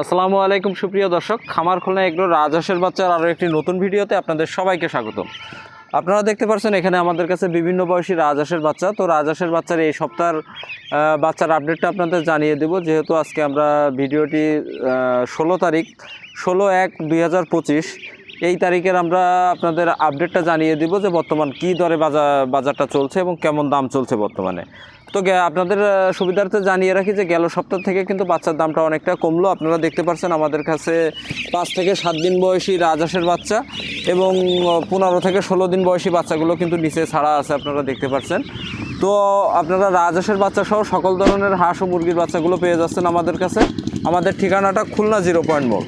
আসসালামু আলাইকুম, সুপ্রিয় দর্শক। খামার খোলা এগুলো রাজহাঁসের বাচ্চার আরও একটি নতুন ভিডিওতে আপনাদের সবাইকে স্বাগত আপনারা দেখতে পাচ্ছেন, এখানে আমাদের কাছে বিভিন্ন বয়সী রাজহাঁসের বাচ্চা। তো রাজহাঁসের বাচ্চার এই সপ্তাহের বাচ্চার আপডেটটা আপনাদের জানিয়ে দেব। যেহেতু আজকে আমরা ভিডিওটি ষোলো তারিখ, ষোলো এক দুই এই তারিখের আমরা আপনাদের আপডেটটা জানিয়ে দিব যে বর্তমান কী দরে বাজার বাজারটা চলছে এবং কেমন দাম চলছে বর্তমানে। তো আপনাদের সুবিধার্থে জানিয়ে রাখি যে গেল সপ্তাহ থেকে কিন্তু বাচ্চার দামটা অনেকটা কমলো। আপনারা দেখতে পাচ্ছেন আমাদের কাছে পাঁচ থেকে সাত দিন বয়সী রাজহাঁসের বাচ্চা এবং পনেরো থেকে ষোলো দিন বয়সী বাচ্চাগুলো কিন্তু নিচে ছাড়া আছে আপনারা দেখতে পাচ্ছেন। তো আপনারা রাজহাঁসের বাচ্চা সহ সকল ধরনের হাঁস ও মুরগির বাচ্চাগুলো পেয়ে যাচ্ছেন আমাদের কাছে। আমাদের ঠিকানাটা খুলনা জিরো পয়েন্ট মোড়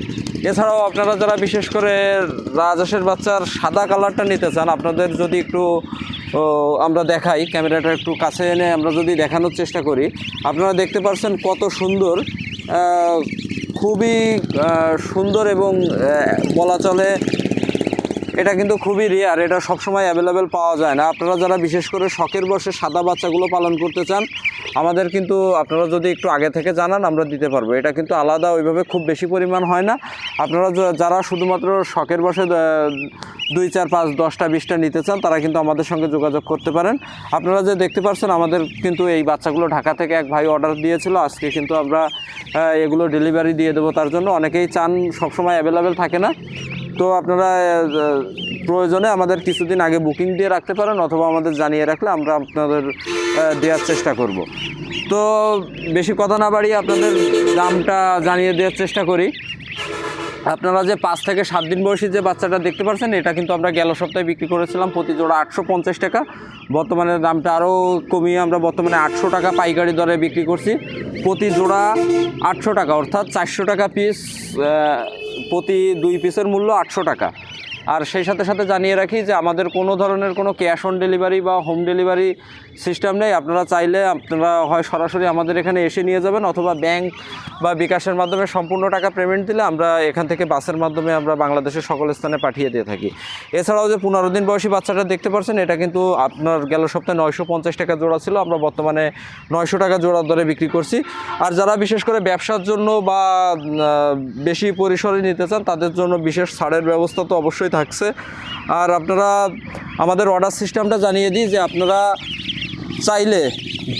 এছাড়াও আপনারা যারা বিশেষ করে রাজহাঁসের বাচ্চার সাদা কালারটা নিতে চান, আপনাদের যদি একটু আমরা দেখাই, ক্যামেরাটা একটু কাছে এনে আমরা যদি দেখানোর চেষ্টা করি। আপনারা দেখতে পাচ্ছেন কত সুন্দর খুবই সুন্দর এবং বলা চলে এটা কিন্তু খুবই রেয়ার এটা সবসময় অ্যাভেলেবেল পাওয়া যায় না। আপনারা যারা বিশেষ করে শখের বসে সাদা বাচ্চাগুলো পালন করতে চান, আমাদের কিন্তু আপনারা যদি একটু আগে থেকে জানান, আমরা দিতে পারব। এটা কিন্তু আলাদা, ওইভাবে খুব বেশি পরিমাণ হয় না। আপনারা যারা শুধুমাত্র শখের বসে দুই, চার, পাঁচ, দশটা, বিশটা নিতে চান, তারা কিন্তু আমাদের সঙ্গে যোগাযোগ করতে পারেন। আপনারা যে দেখতে পাচ্ছেন আমাদের কিন্তু এই বাচ্চাগুলো ঢাকা থেকে এক ভাই অর্ডার দিয়েছিল। আজকে কিন্তু আমরা এগুলো ডেলিভারি দিয়ে দেবো তার জন্য। অনেকেই চান, সবসময় অ্যাভেলেবেল থাকে না। তো আপনারা প্রয়োজনে আমাদের কিছুদিন আগে বুকিং দিয়ে রাখতে পারেন অথবা আমাদের জানিয়ে রাখলে আমরা আপনাদের দেওয়ার চেষ্টা করব। তো বেশি কথা না বাড়িয়ে আপনাদের দামটা জানিয়ে দেওয়ার চেষ্টা করি। আপনারা যে পাঁচ থেকে সাত দিন বয়সী যে বাচ্চাটা দেখতে পাচ্ছেন, এটা কিন্তু আমরা গেল সপ্তাহে বিক্রি করেছিলাম প্রতি জোড়া আটশো পঞ্চাশ টাকা। বর্তমানে দামটা আরও কমিয়ে আমরা বর্তমানে আটশো টাকা পাইকারি দরে বিক্রি করছি। প্রতি জোড়া আটশো টাকা, অর্থাৎ চারশো টাকা পিস প্রতি দুই পিসের মূল্য আটশো টাকা। আর সেই সাথে সাথে জানিয়ে রাখি যে আমাদের কোনো ধরনের কোনো ক্যাশ অন ডেলিভারি বা হোম ডেলিভারি সিস্টেম নেই। আপনারা চাইলে আপনারা হয় সরাসরি আমাদের এখানে এসে নিয়ে যাবেন অথবা ব্যাংক বা বিকাশের মাধ্যমে সম্পূর্ণ টাকা পেমেন্ট দিলে আমরা এখান থেকে বাসের মাধ্যমে আমরা বাংলাদেশের সকল স্থানে পাঠিয়ে দিয়ে থাকি। এছাড়াও যে পনেরো দিন বয়সী বাচ্চাটা দেখতে পাচ্ছেন এটা কিন্তু আপনার গেল সপ্তাহে নয়শো পঞ্চাশ টাকা জোড়া ছিল। আমরা বর্তমানে নয়শো টাকা জোড়ার দরে বিক্রি করছি। আর যারা বিশেষ করে ব্যবসার জন্য বা বেশি পরিসরে নিতে চান, তাদের জন্য বিশেষ ছাড়ের ব্যবস্থা তো অবশ্যই থাকছে। আর আপনারা আমাদের অর্ডার সিস্টেমটা জানিয়ে দিই যে আপনারা চাইলে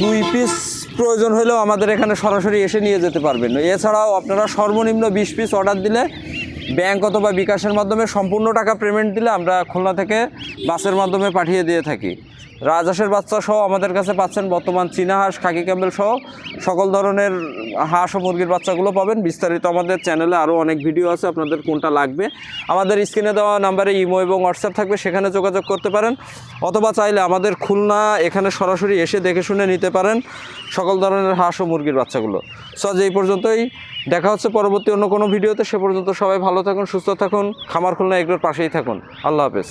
দুই পিস প্রয়োজন হলেও আমাদের এখানে সরাসরি এসে নিয়ে যেতে পারবেন। এছাড়াও আপনারা সর্বনিম্ন বিশ পিস অর্ডার দিলে ব্যাংক অথবা বিকাশের মাধ্যমে সম্পূর্ণ টাকা পেমেন্ট দিলে আমরা খুলনা থেকে বাসের মাধ্যমে পাঠিয়ে দিয়ে থাকি। রাজহাঁসের বাচ্চা সহ আমাদের কাছে পাচ্ছেন বর্তমান চীনা হাঁস, খাকি ক্যাম্বেল সহ সকল ধরনের হাঁস ও মুরগির বাচ্চাগুলো পাবেন। বিস্তারিত আমাদের চ্যানেলে আরও অনেক ভিডিও আছে, আপনাদের কোনটা লাগবে। আমাদের স্ক্রিনে দেওয়া নাম্বারে ইমো এবং হোয়াটসঅ্যাপ থাকবে, সেখানে যোগাযোগ করতে পারেন। অথবা চাইলে আমাদের খুলনা এখানে সরাসরি এসে দেখে শুনে নিতে পারেন সকল ধরনের হাঁস ও মুরগির বাচ্চাগুলো। সো আজ এই পর্যন্তই। দেখা হচ্ছে পরবর্তী অন্য কোনো ভিডিওতে সে পর্যন্ত সবাই ভালো থাকুন সুস্থ থাকুন খামার খুলনা এগুলোর পাশেই থাকুন। আল্লাহ হাফেজ।